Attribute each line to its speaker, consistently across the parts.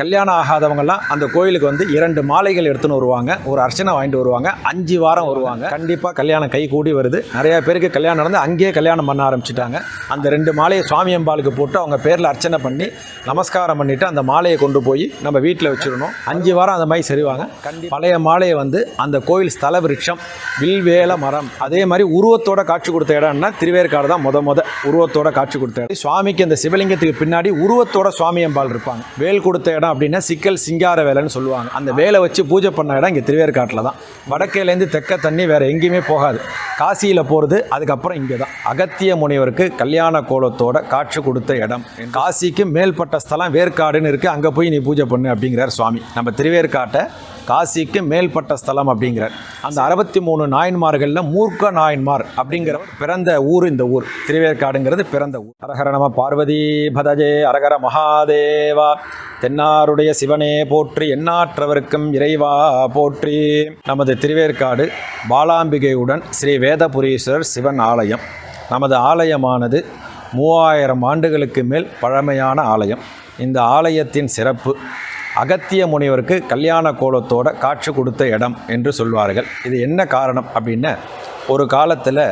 Speaker 1: கல்யாணம் ஆகாதவங்கெல்லாம் அந்த கோயிலுக்கு வந்து இரண்டு மாலைகள் எடுத்துன்னு வருவாங்க. ஒரு அர்ச்சனை வாங்கிட்டு வருவாங்க. அஞ்சு வாரம் வருவாங்க. கண்டிப்பாக கல்யாணம் கை கூடி வருது. நிறைய பேருக்கு கல்யாணம் நடந்து அங்கேயே கல்யாணம் பண்ண ஆரம்பிச்சிட்டாங்க. அந்த ரெண்டு மாலையை சுவாமி அம்பாளுக்கு போட்டு அவங்க பேரில் அர்ச்சனை பண்ணி நமஸ்காரம் பண்ணிட்டு அந்த மாலையை கொண்டு போய் நம்ம வீட்டில் வச்சிடணும். அஞ்சு வாரம் அந்த மாதிரி சரிவாங்க. பழைய மாலையை வந்து அந்த கோயில் ஸ்தல விருட்சம் வில்வேல மரம் அதே மாதிரி உருவத்தோட காட்சி கொடுத்த இடம்னா திருவேற்காடு தான் முத முத உருவத்தோட காட்சி கொடுத்த இடம். சுவாமிக்கு அந்த சிவலிங்கத்துக்கு பின்னாடி உருவத்தோட சுவாமி அம்பாள் இருப்பாங்க. வேல் கொடுத்த இடம் அப்படின்னா சிக்கல் சிங்கார வேலைன்னு சொல்லுவாங்க. அந்த வேலை வச்சு பூஜை பண்ண இடம் இங்கே திருவேற்காட்டில் தான். வடக்கேலேருந்து தெற்க தண்ணி வேறு எங்கேயுமே போகாது. காசியில் போகிறது அதுக்கப்புறம் இங்கே தான். அகத்திய முனிவருக்கு கல்யாண கோலத்தோட காட்சி கொடுத்த இடம். காசிக்கு மேல்பட்ட ஸ்தலம் வேற்காடுன்னு இருக்குது அங்கே போய் நீ பூஜை பண்ணு அப்படிங்கிறார் சுவாமி. நம்ம திருவேற்காட்டை காசிக்கு மேல்பட்ட ஸ்தலம் அப்படிங்கிறார். அந்த அறுபத்தி மூணு நாயன்மார்களில் மூர்க்க நாயன்மார் அப்படிங்கிறவர் பிறந்த ஊர் இந்த ஊர். திருவேற்காடுங்கிறது பிறந்த ஊர். அரகர நம பார்வதி பதஜே அரகர மகாதேவா தென்னாருடைய சிவனே போற்றி எண்ணாற்றவருக்கும் இறைவா போற்றி. நமது திருவேற்காடு பாலாம்பிகையுடன் ஸ்ரீ வேதபுரீஸ்வரர் சிவன் ஆலயம். நமது ஆலயமானது மூவாயிரம் ஆண்டுகளுக்கு மேல் பழமையான ஆலயம். இந்த ஆலயத்தின் சிறப்பு அகத்திய முனிவருக்கு கல்யாண கோலத்தோட காட்சி கொடுத்த இடம் என்று சொல்வார்கள். இது என்ன காரணம் அப்படின்னா ஒரு காலத்தில்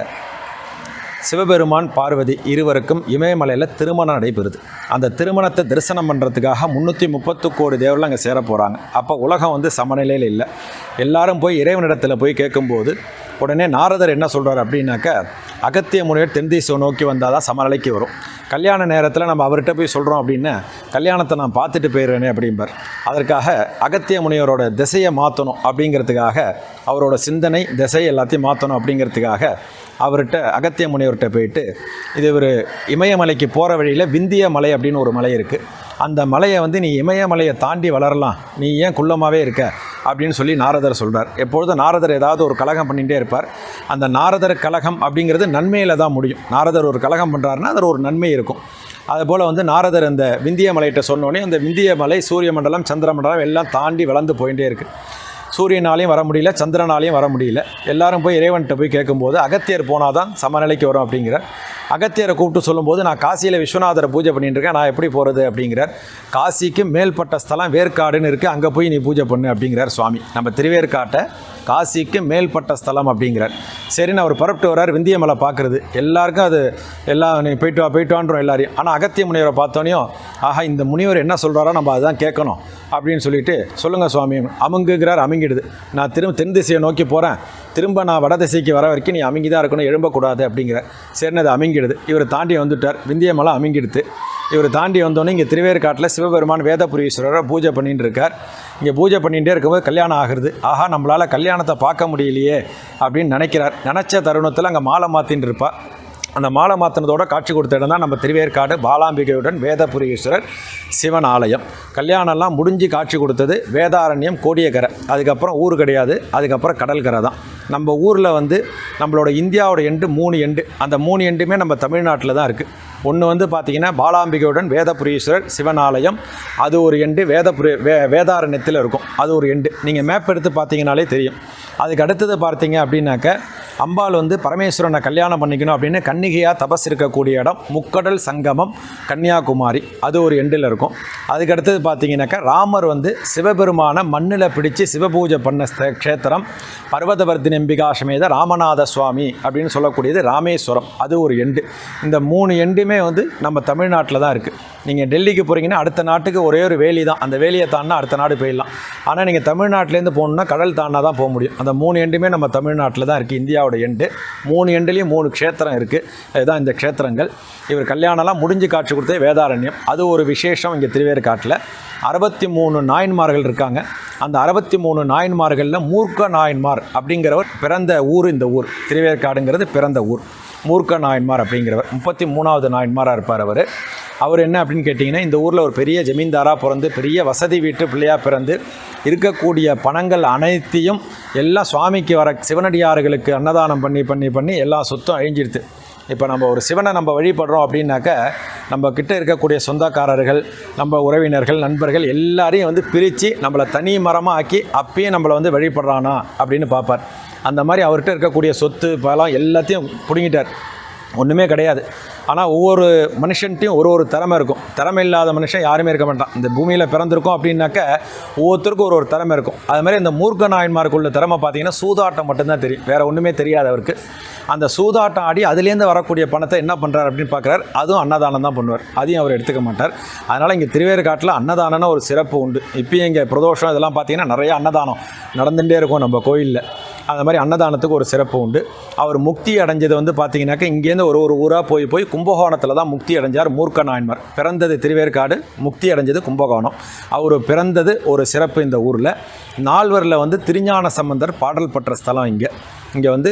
Speaker 1: சிவபெருமான் பார்வதி இருவருக்கும் இமயமலையில் திருமணம் நடைபெறுது. அந்த திருமணத்தை தரிசனம் பண்ணுறதுக்காக முந்நூற்றி முப்பத்து கோடி தேவர்கள் அங்கே சேர போகிறாங்க அப்போ உலகம் வந்து சமநிலையில் இல்லை. எல்லாரும் போய் இறைவனிடத்தில் போய் கேட்கும்போது உடனே நாரதர் என்ன சொல்கிறார் அப்படின்னாக்க அகத்திய முனிவர் தென் திசை நோக்கி வந்தால் தான் சமநிலைக்கு வரும். கல்யாண நேரத்தில் நம்ம அவர்கிட்ட போய் சொல்கிறோம் அப்படின்னா கல்யாணத்தை நான் பார்த்துட்டு போயிடுறேனே அப்படிம்பார். அதற்காக அகத்திய முனிவரோட திசையை மாற்றணும் அப்படிங்கிறதுக்காக அவரோட சிந்தனை திசை எல்லாத்தையும் மாற்றணும் அப்படிங்கிறதுக்காக அவர்கிட்ட அகத்திய முனிவர்கிட்ட போயிட்டு இது ஒரு இமயமலைக்கு போகிற வழியில் விந்திய மலை அப்படின்னு ஒரு மலை இருக்குது அந்த மலையை வந்து நீ இமயமலையை தாண்டி வளரலாம். நீ ஏன் குள்ளமாகவே இருக்க? அப்படின்னு சொல்லி நாரதர் சொல்கிறார் எப்பொழுதும் நாரதர் ஏதாவது ஒரு கலகம் பண்ணிகிட்டே இருப்பார். அந்த நாரதர் கலகம் அப்படிங்கிறது நன்மையில் தான் முடியும். நாரதர் ஒரு கலகம் பண்ணுறாருன்னா அதில் ஒரு நன்மை இருக்கும். அதுபோல் வந்து நாரதர் அந்த விந்திய மலைகிட்ட சொன்னோடனே அந்த விந்திய மலை சூரிய மண்டலம் சந்திர மண்டலம் எல்லாம் தாண்டி வளர்ந்து போயிட்டே இருக்குது சூரியனாலையும் வர முடியல சந்திரனாலையும் வர முடியல. எல்லாரும் போய் இறைவன்கிட்ட போய் கேட்கும்போது அகத்தியர் போனால் தான் சமநிலைக்கு வரும் அப்படிங்கிற அகத்தியரை கூப்பிட்டு சொல்லும்போது நான் காசியில் விஸ்வநாதரை பூஜை பண்ணிட்டு இருக்கேன் நான் எப்படி போகிறது அப்படிங்கிறார். காசிக்கு மேல்பட்ட ஸ்தலம் வேர்க்காடுன்னு இருக்குது அங்கே போய் நீ பூஜை பண்ணு அப்படிங்கிறார் சுவாமி. நம்ம திருவேற்காட்டை காசிக்கு மேல்பட்ட ஸ்தலம் அப்படிங்கிறார். சரின்னு அவர் புறப்பட்டு வர்றார் விந்தியமலை பார்க்குறது. எல்லாருக்கும் அது எல்லாம் நீ போயிட்டு வா போயிட்டு வான்றோம் எல்லாரையும். ஆனால் அகத்திய முனிவரை பார்த்தோனையும் ஆஹா இந்த முனிவர் என்ன சொல்கிறாரோ நம்ம அதுதான் கேட்கணும் அப்படின்னு சொல்லிட்டு சொல்லுங்கள் சுவாமி அமுங்குகிறார் அமுங்கிடுது. நான் திரும்ப தென் திசையை நோக்கி போகிறேன் திரும்ப நான் வட திசைக்கு வர வரைக்கும் நீ அமுங்கி தான் இருக்கணும் எழும்பக்கூடாது அப்படிங்கிற சரின்னு அது அமுங்கிடுது. இவர் தாண்டி வந்துட்டார். விந்தியமலை அமுங்கிடுது. இவர் தாண்டி வந்தோன்னே இங்கே திருவேற்காட்டில் சிவபெருமான் வேதபுரீஸ்வரரை பூஜை பண்ணிட்டு இருக்கார். இங்கே பூஜை பண்ணிகிட்டே இருக்கும்போது கல்யாணம் ஆகுது ஆஹா நம்மளால் கல்யாணத்தை பார்க்க முடியலையே அப்படின்னு நினைக்கிறார். நினச்ச தருணத்தில் அங்கே மாலை மாற்றின்னு இருப்பா. அந்த மாலை மாற்றினதோட காட்சி கொடுத்த இடம் தான் நம்ம திருவேற்காடு பாலாம்பிகையுடன் வேதபுரீஸ்வரர் சிவன் ஆலயம் கல்யாணம்லாம் முடிஞ்சு காட்சி கொடுத்தது வேதாரண்யம் கோடியக்கரை. அதுக்கப்புறம் ஊர் கிடையாது. அதுக்கப்புறம் கடல்கரை தான். நம்ம ஊரில் வந்து நம்மளோட இந்தியாவோட எண்டு மூணு எண்டு அந்த மூணு எண்டுமே நம்ம தமிழ்நாட்டில் தான் இருக்குது ஒன்று வந்து பார்த்திங்கன்னா பாலாம்பிகையுடன் வேதபுரீஸ்வரர் சிவன் ஆலயம் அது ஒரு எண்டு வேதபுரி வே வேதாரண்யத்தில் இருக்கும். அது ஒரு எண்டு. நீங்கள் மேப் எடுத்து பார்த்தீங்கனாலே தெரியும். அதுக்கு அடுத்தது பார்த்தீங்க அப்படின்னாக்க அம்பாள் வந்து பரமேஸ்வரனை கல்யாணம் பண்ணிக்கணும் அப்படின்னு கன்னிகையாக தபஸ் இருக்கக்கூடிய இடம் முக்கடல் சங்கமம் கன்னியாகுமரி. அது ஒரு எண்டில் இருக்கும். அதுக்கடுத்தது பார்த்தீங்கன்னாக்கா ராமர் வந்து சிவபெருமான மண்ணில் பிடிச்சு சிவபூஜை பண்ண க்ஷேத்திரம் பர்வதவர்த்தி நம்பிகா சமேத ராமநாத சுவாமி அப்படின்னு சொல்லக்கூடியது ராமேஸ்வரம். அது ஒரு எண்டு இந்த மூணு எண்டுமே வந்து நம்ம தமிழ்நாட்டில் தான் இருக்குது நீங்கள் டெல்லிக்கு போகிறீங்கன்னா அடுத்த நாட்டுக்கு ஒரே ஒரு வேலி தான். அந்த வேலியை தாண்டினா அடுத்த நாடு போயிடலாம். ஆனால் நீங்கள் தமிழ்நாட்டிலேருந்து போகணுன்னா கடல் தாண்டா தான் போக முடியும். அந்த மூணு எண்டுமே நம்ம தமிழ்நாட்டில் தான் இருக்குது இந்தியாவோட எண்டு. மூணு எண்டுலேயும் மூணு க்ஷேத்திரம் இருக்குது அதுதான் இந்த க்ஷேத்திரங்கள். இவர் கல்யாணம்லாம் முடிஞ்சு காட்சி கொடுத்தே வேதாரண்யம். அது ஒரு விசேஷம் இங்கே திருவேற்காட்டில் அறுபத்தி மூணு நாயன்மார்கள் இருக்காங்க. அந்த அறுபத்தி மூணு நாயன்மார்களில் மூர்க்க நாயன்மார் அப்படிங்கிறவர் பிறந்த ஊர் இந்த ஊர். திருவேற்காடுங்கிறது பிறந்த ஊர். மூர்க்க நாயன்மார் அப்படிங்கிறவர். முப்பத்தி மூணாவது நாயன்மாராக இருப்பார் அவர். அவர் என்ன அப்படின்னு கேட்டிங்கன்னா இந்த ஊரில் ஒரு பெரிய ஜமீன்தாராக பிறந்து பெரிய வசதி வீட்டு பிள்ளையாக பிறந்து இருக்கக்கூடிய பணங்கள் அனைத்தையும் எல்லாம் சுவாமிக்கு வர சிவனடியார்களுக்கு அன்னதானம் பண்ணி பண்ணி பண்ணி எல்லா சொத்தும் அழிஞ்சிடுது. இப்போ நம்ம ஒரு சிவனை நம்ம வழிபடுறோம் அப்படின்னாக்க நம்ம கிட்ட இருக்கக்கூடிய சொந்தக்காரர்கள் நம்ம உறவினர்கள் நண்பர்கள் எல்லாரையும் வந்து பிரித்து நம்மளை தனி மரமாக ஆக்கி அப்பயே நம்மளை வந்து வழிபடுறானா அப்படின்னு பார்ப்பார். அந்த மாதிரி அவர்கிட்ட இருக்கக்கூடிய சொத்து பலம் எல்லாத்தையும் பிடுங்கிட்டார். ஒன்றுமே கிடையாது. ஆனால் ஒவ்வொரு மனுஷன்ட்டையும் ஒரு ஒரு திறமை இருக்கும். திறமை இல்லாத மனுஷன் யாருமே இருக்க மாட்டான். இந்த பூமியில் பிறந்திருக்கோம் அப்படின்னாக்க ஒவ்வொருத்தருக்கும் ஒரு ஒரு திறமை இருக்கும். அது மாதிரி இந்த மூர்க்க நாயன்மாருக்குள்ள திறமை பார்த்தீங்கன்னா சூதாட்டம் மட்டும்தான் தெரியும். வேறு ஒன்றுமே தெரியாது அவருக்கு. அந்த சூதாட்டம் ஆடி அதுலேருந்து வரக்கூடிய பணத்தை என்ன பண்ணுறாரு அப்படின்னு பார்க்குறாரு. அதுவும் அன்னதானம் தான் பண்ணுவார். அதையும் அவர் எடுத்துக்க மாட்டார். அதனால் இங்கே திருவேற்காட்டில் அன்னதானம்னு ஒரு சிறப்பு உண்டு. இப்போயும் இங்கே பிரதோஷம் இதெல்லாம் பார்த்தீங்கன்னா நிறைய அன்னதானம் நடந்துகிட்டே இருக்கும் நம்ம கோயிலில். அந்த மாதிரி அன்னதானத்துக்கு ஒரு சிறப்பு உண்டு. அவர் முக்தி அடைஞ்சது வந்து பார்த்தீங்கன்னாக்கா இங்கேருந்து ஒரு ஒரு ஊராக போய் போய் கும்பகோணத்தில் தான் முக்தி அடைஞ்சார் மூர்க்க நாயன்மார். பிறந்தது திருவேற்காடு முக்தி அடைஞ்சது கும்பகோணம். அவர் பிறந்தது ஒரு சிறப்பு இந்த ஊரில். நால்வரில் வந்து திருஞான சம்பந்தர் பாடல் பெற்ற ஸ்தலம் இங்கே. இங்கே வந்து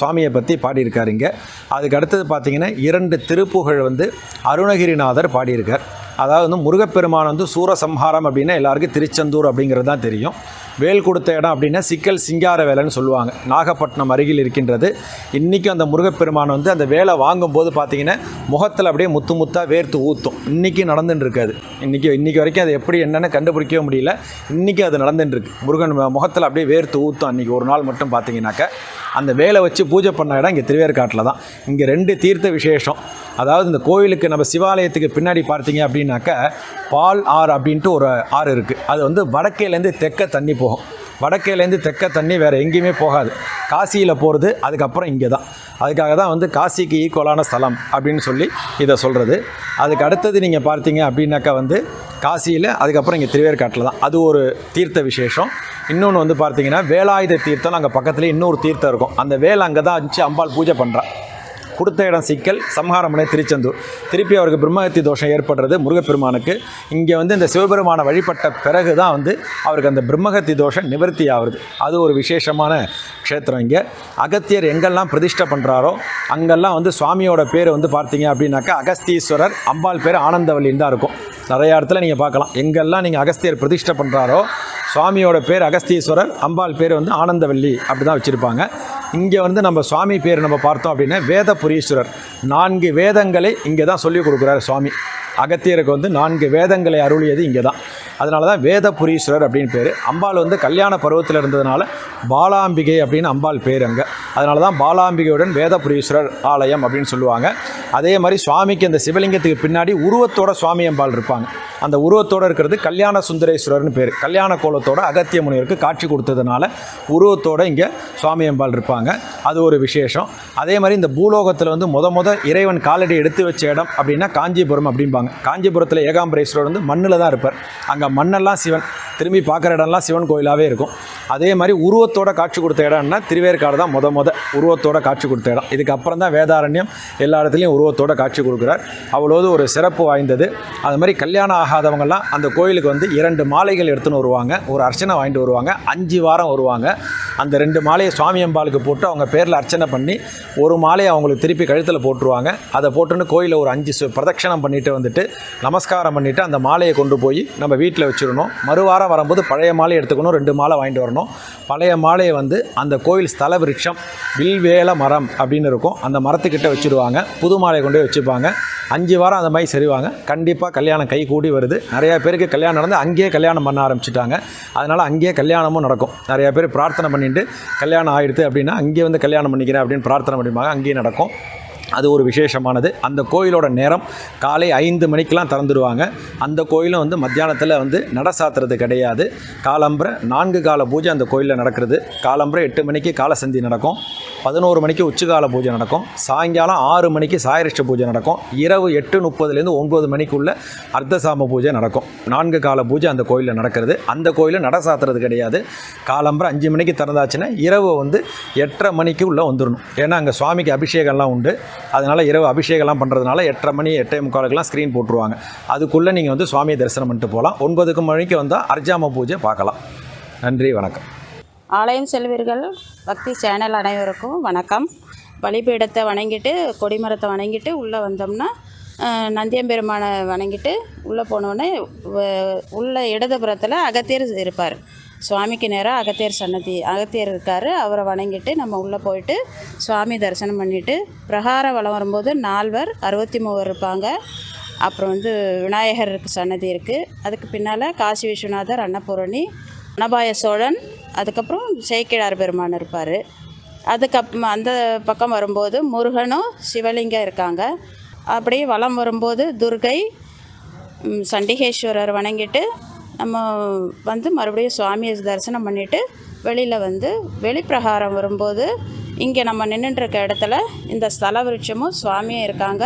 Speaker 1: சுவாமியை பற்றி பாடியிருக்கார் இங்கே. அதுக்கு அடுத்தது பார்த்திங்கன்னா இரண்டு திருப்புகழ் வந்து அருணகிரிநாதர் பாடியிருக்கார். அதாவது வந்து முருகப்பெருமான் வந்து சூரசம்ஹாரம் அப்படின்னா எல்லாருக்கும் திருச்செந்தூர் அப்படிங்கிறது தான் தெரியும். வேல் கொடுத்த இடம் அப்படின்னா சிக்கல் சிங்கார வேலைன்னு சொல்லுவாங்க. நாகப்பட்டினம் அருகில் இருக்கின்றது. இன்றைக்கும் அந்த முருகப்பெருமான் வந்து அந்த வேலை வாங்கும்போது பார்த்தீங்கன்னா முகத்தில் அப்படியே முத்து முத்தாக வேர்த்து ஊற்றும் இன்றைக்கி நடந்துட்டு இருக்காது இன்றைக்கி இன்றைக்கி வரைக்கும் அது எப்படி என்னென்னு கண்டுபிடிக்கவே முடியல. இன்றைக்கி அது நடந்துட்டு இருக்கு முருகன் முகத்தில் அப்படியே வேர்த்து ஊற்றும் அன்றைக்கி ஒரு நாள் மட்டும் பார்த்தீங்கன்னாக்க. அந்த வேலை வச்சு பூஜை பண்ண இடம் இங்கே திருவேற்காட்டில் தான். இங்கே ரெண்டு தீர்த்த விசேஷம். அதாவது இந்த கோவிலுக்கு நம்ம சிவாலயத்துக்கு பின்னாடி பார்த்தீங்க அப்படின்னாக்க பால் ஆறு அப்படின்ட்டு ஒரு ஆறு இருக்குது அது வந்து வடக்கேலேருந்து தெக்க தண்ணி போகும். வடக்கேலேருந்து தெக்க தண்ணி வேறு எங்கேயுமே போகாது. காசியில் போகிறது அதுக்கப்புறம் இங்கே தான் அதுக்காக தான் வந்து காசிக்கு ஈக்குவலான ஸ்தலம் அப்படின்னு சொல்லி இதை சொல்கிறது அதுக்கு அடுத்தது நீங்கள் பார்த்தீங்க அப்படின்னாக்கா வந்து காசியில் அதுக்கப்புறம் இங்கே திருவேற்காட்டில் தான். அது ஒரு தீர்த்த விசேஷம். இன்னொன்று வந்து பார்த்தீங்கன்னா வேலாயுத தீர்த்தம் அங்கே பக்கத்துலேயே இன்னொரு தீர்த்தம் இருக்கும். அந்த வேலை அங்கே தான் வச்சு அம்பாள் பூஜை பண்ணுறான் கொடுத்த இடம் சிக்கல் சம்ஹாரமனை திருச்செந்தூர். திருப்பி அவருக்கு பிரம்மஹத்தி தோஷம் ஏற்படுறது முருகப்பெருமானுக்கு. இங்கே வந்து இந்த சிவபெருமானை வழிபட்ட பிறகு தான் வந்து அவருக்கு அந்த பிரம்மஹத்தி தோஷம் நிவர்த்தி ஆகுது. அது ஒரு விசேஷமான க்ஷேத்திரம் இங்கே. அகத்தியர் எங்கெல்லாம் பிரதிஷ்டை பண்ணுறாரோ அங்கெல்லாம் வந்து சுவாமியோட பேர் வந்து பார்த்தீங்க அப்படின்னாக்கா அகஸ்தீஸ்வரர் அம்பாள் பேர் ஆனந்தவல்லின்னு தான் இருக்கும். நிறைய இடத்துல நீங்கள் பார்க்கலாம். எங்கெல்லாம் நீங்கள் அகஸ்தியர் பிரதிஷ்டை பண்ணுறாரோ சுவாமியோட பேர் அகஸ்தீஸ்வரர் அம்பாள் பேர் வந்து ஆனந்தவல்லி அப்படி தான் வச்சுருப்பாங்க. இங்கே வந்து நம்ம சுவாமி பேர் நம்ம பார்த்தோம் அப்படின்னா வேதபுரீஸ்வரர். நான்கு வேதங்களை இங்கே தான் சொல்லிக் கொடுக்குறாரு சுவாமி. அகத்தியருக்கு வந்து நான்கு வேதங்களை அருளியது இங்கே தான் அதனால தான் வேதபுரீஸ்வரர் அப்படின்னு பேர். அம்பாள் வந்து கல்யாண பருவத்தில் இருந்ததுனால பாலாம்பிகை அப்படின்னு அம்பாள் பேர் அங்கே. அதனால தான் பாலாம்பிகையுடன் வேதபுரீஸ்வரர் ஆலயம் அப்படின்னு சொல்லுவாங்க. அதே மாதிரி சுவாமிக்கு அந்த சிவலிங்கத்துக்கு பின்னாடி உருவத்தோட சுவாமி அம்பாள் இருப்பாங்க. அந்த உருவத்தோடு இருக்கிறது கல்யாண சுந்தரேஸ்வரர்னு பேர். கல்யாண கோலத்தோட அகத்திய முனிவருக்கு காட்சி கொடுத்ததுனால உருவத்தோட இங்கே சுவாமி அம்பாள் இருப்பாங்க. அது ஒரு விசேஷம். அதே மாதிரி இந்த பூலோகத்தில் வந்து முத முத இறைவன் காலடி எடுத்து வச்ச இடம் அப்படின்னா காஞ்சிபுரம் அப்படிம்பாங்க. காஞ்சிபுரத்தில் ஏகாம்பரேஸ்வரர் வந்து மண்ணில் தான் இருப்பார். அங்கே மண்ணெல்லாம் சிவன். திரும்பி பார்க்குற இடம்லாம் சிவன் கோயிலாகவே இருக்கும். அதே மாதிரி உருவத்தோட காட்சி கொடுத்த இடம்னா திருவேற்காடு தான் முத முத உருவத்தோட காட்சி கொடுத்த இடம். இதுக்கப்புறம் தான் வேதாரண்யம் எல்லா இடத்துலையும் உருவத்தோட காட்சி கொடுக்குறார். அவ்வளோது ஒரு சிறப்பு வாய்ந்தது. அது மாதிரி கல்யாணம் ஆகாதவங்கள்லாம் அந்த கோயிலுக்கு வந்து இரண்டு மாலைகள் எடுத்துன்னு வருவாங்க. ஒரு அர்ச்சனை வாங்கிட்டு வருவாங்க. அஞ்சு வாரம் வருவாங்க. அந்த ரெண்டு மாலையை சுவாமி அம்பாளுக்கு போட்டு அவங்க பேரில் அர்ச்சனை பண்ணி ஒரு மாலையை அவங்களுக்கு திருப்பி கழுத்தில் போட்டுருவாங்க. அதை போட்டுன்னு கோயிலில் ஒரு அஞ்சு சு- பிரதட்சணம் பண்ணிட்டு வந்துட்டு நமஸ்காரம் பண்ணிவிட்டு அந்த மாலையை கொண்டு போய் நம்ம வீட்டில் வச்சிடணும். மறுவாரம் வரும்போது பழைய மாலை எடுத்துக்கணும் ரெண்டு மாலை வாங்கிட்டு வரணும். பழைய மாலையை வந்து அந்த கோயில் ஸ்தல விருட்சம் வில்வேல மரம் அப்படின்னு இருக்கும். அந்த மரத்துக்கிட்ட வச்சுருவாங்க. புது மாலையை கொண்டு போய் வச்சுப்பாங்க. அஞ்சு வாரம் அந்த மாதிரி சரிவாங்க. கண்டிப்பாக கல்யாணம் கை கூடி வருது. நிறையா பேருக்கு கல்யாணம் நடந்து அங்கேயே கல்யாணம் பண்ண ஆரம்பிச்சிட்டாங்க. அதனால் அங்கேயே கல்யாணமும் நடக்கும். நிறையா பேர் பிரார்த்தனை பண்ணிட்டு கல்யாணம் ஆகிடுது அப்படின்னா அங்கேயே வந்து கல்யாணம் பண்ணிக்கிறேன் அப்படின்னு பிரார்த்தனை பண்ணிப்பாங்க. அங்கேயே நடக்கும். அது ஒரு விசேஷமானது. அந்த கோயிலோட நேரம் காலை ஐந்து மணிக்கெலாம் திறந்துடுவாங்க அந்த கோயிலும் வந்து மத்தியானத்தில் வந்து நட சாத்துறது கிடையாது. காலம்புரை நான்கு கால பூஜை அந்த கோயிலில் நடக்கிறது. காலம்புரை எட்டு மணிக்கு காலசந்தி நடக்கும். பதினோரு மணிக்கு உச்சிகால பூஜை நடக்கும். சாயங்காலம் ஆறு மணிக்கு சாயரிஷ்ட பூஜை நடக்கும். இரவு எட்டு முப்பதுலேருந்து ஒம்பது மணிக்குள்ள அர்த்தசாம பூஜை நடக்கும். நான்கு கால பூஜை அந்த கோயிலில் நடக்கிறது. அந்த கோயிலில் நட சாத்துறது கிடையாது. காலம்புரை அஞ்சு மணிக்கு திறந்தாச்சுன்னா இரவு வந்து எட்டரை மணிக்கு உள்ளே வந்துடணும் ஏன்னா அங்கே சுவாமிக்கு அபிஷேகம்லாம் உண்டு. அதனால் இரவு அபிஷேகம்லாம் பண்ணுறதுனால எட்டரை மணி எட்டே முக்காலுக்கெல்லாம் ஸ்க்ரீன் போட்டுருவாங்க. அதுக்குள்ளே நீங்கள் வந்து சுவாமியை தரிசனம் பண்ணிட்டு போகலாம். ஒன்பதுக்கு மணிக்கு வந்தால் அர்ஜாம பூஜை பார்க்கலாம். நன்றி வணக்கம்.
Speaker 2: ஆலயம் செல்வீர்கள் பக்தி சேனல் அனைவருக்கும் வணக்கம். பலிபீடத்தை வணங்கிட்டு கொடிமரத்தை வணங்கிட்டு உள்ளே வந்தோம்னா நந்தியம்பெருமானை வணங்கிட்டு உள்ளே போனோடனே உள்ள இடதுபுறத்தில் அகத்தியர் இருப்பார். சுவாமிக்கு நேராக அகத்தியர் சன்னதி அகத்தியர் இருக்கார். அவரை வணங்கிட்டு நம்ம உள்ளே போயிட்டு சுவாமி தரிசனம் பண்ணிவிட்டு பிரகார வளம் வரும்போது நால்வர் அறுபத்தி மூவர் இருப்பாங்க. அப்புறம் வந்து விநாயகருக்கு சன்னதி இருக்குது அதுக்கு பின்னால் காசி விஸ்வநாதர் அன்னபூரணி அனபாய சோழன் அதுக்கப்புறம் சேக்கிழார் பெருமான் இருப்பார். அதுக்கப்புறம் அந்த பக்கம் வரும்போது முருகனும் சிவலிங்கம் இருக்காங்க. அப்படியே வலம் வரும்போது துர்கை சண்டிகேஸ்வரர் வணங்கிட்டு நம்ம வந்து மறுபடியும் சுவாமியை தரிசனம் பண்ணிவிட்டு வெளியில் வந்து வெளிப்பிரகாரம் வரும்போது இங்கே நம்ம நின்றுட்டுருக்க இடத்துல இந்த ஸ்தல விருட்சமும் சுவாமியும் இருக்காங்க.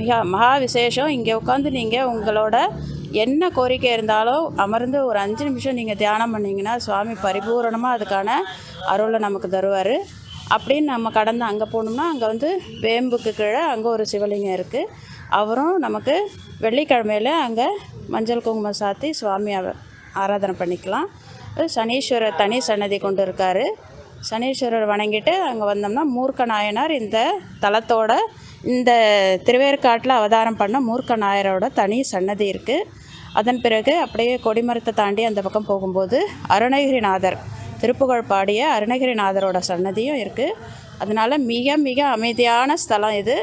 Speaker 2: மிக மகா விசேஷம். இங்கே உட்காந்து நீங்கள் உங்களோட என்ன கோரிக்கை இருந்தாலும் அமர்ந்து ஒரு அஞ்சு நிமிஷம் நீங்கள் தியானம் பண்ணிங்கன்னா சுவாமி பரிபூரணமாக அதுக்கான அருளை நமக்கு தருவார். அப்படின்னு நம்ம கடந்து அங்கே போனோம்னா அங்கே வந்து வேம்புக்கு கீழே அங்கே ஒரு சிவலிங்கம் இருக்குது அவரும் நமக்கு வெள்ளிக்கிழமையில் அங்கே மஞ்சள் குங்குமம் சாத்தி சுவாமி அவ- ஆராதனை பண்ணிக்கலாம். சனீஸ்வரர் தனி சன்னதி கொண்டு இருக்கார். சனீஸ்வரர் வணங்கிட்டு அங்கே வந்தோம்னா மூர்க்க நாயனார் இந்த தலத்தோட இந்த திருவேற்காட்டில் அவதாரம் பண்ண மூர்க்க நாயரோட தனி சன்னதி இருக்குது அதன் பிறகு அப்படியே கொடிமரத்தை தாண்டி அந்த பக்கம் போகும்போது அருணகிரிநாதர் திருப்புகழ் பாடிய அருணகிரிநாதரோட சன்னதியும் இருக்குது அதனால் மிக மிக அமைதியான ஸ்தலம் இது.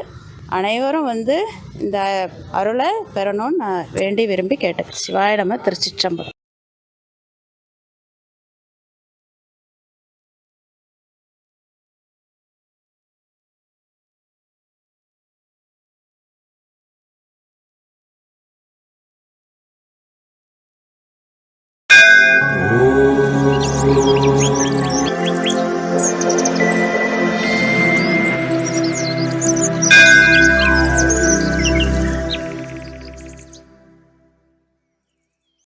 Speaker 2: அனைவரும் வந்து இந்த அருளை பெறணும்னு நான் வேண்டி விரும்பி கேட்டேன். சிவாயிடம திருச்சிற்றம்பலம். Thank you.